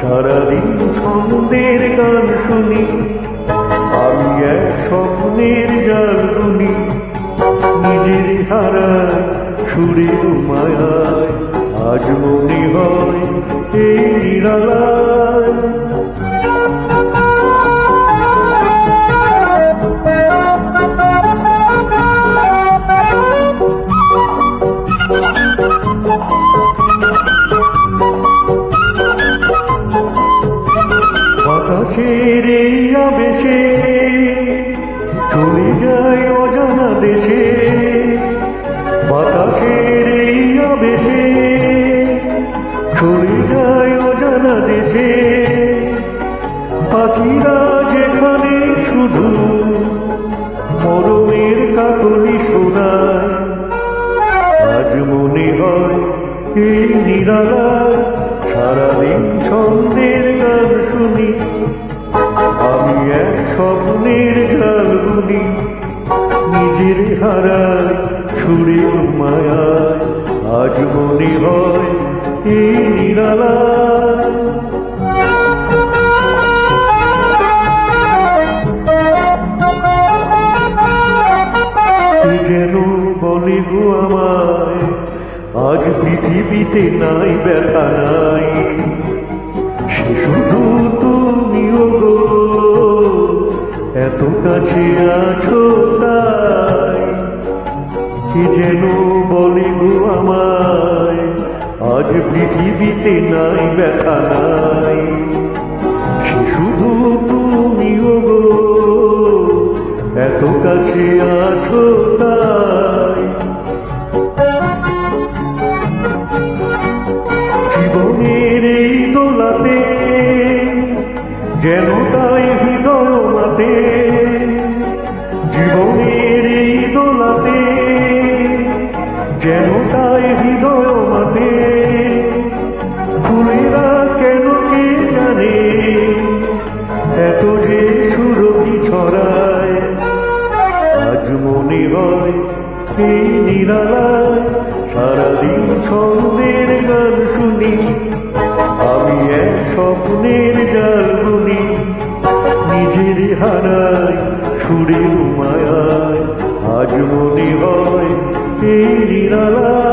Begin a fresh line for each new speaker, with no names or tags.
সারাদিন ছন্দের গান শুনি। আমি এক স্বপ্নের জাল শুনি নিজের হারায় সুরের মায়ায়। আজ মনে হয় এই নিরালায় যায় অজানা দেশে, বাতাসের এই আবেশে। চলে যায় অজানা দেশে, পাখিরা যেখানে শুধু মরমের কাকলি শোনায়। আজ মনে হয় এই নিরালায় সারাদিন ছন্দের স্বপ্নের জাল নিজের হারায় সুরের মায়ায়, আজ মনে হয় এই নিরালায়। যেন বলে গো আমায়, আজ পৃথিবীতে নাই, ব্যথা নাই। সে শুধু কে যেন বলে গো আমায়? আজ পৃথিবীতে নাই, ব্যথা নাই। সে শুধু তুমিও গো। এত কাছে আছো তাই। জীবনের এই দোলাতে যেন তাই যেন তাই হৃদয় মাতে ফুলেরা কেন কে জানে? এত যে সুরভি ছড়ায়, আজ মনে হয় এই সারাদিন ছন্দের গান শুনি। আমি এক স্বপ্নের জাল বুনি নিজের হারায় সুরের মায়ায় আজ মনে হয় এই নিরালায়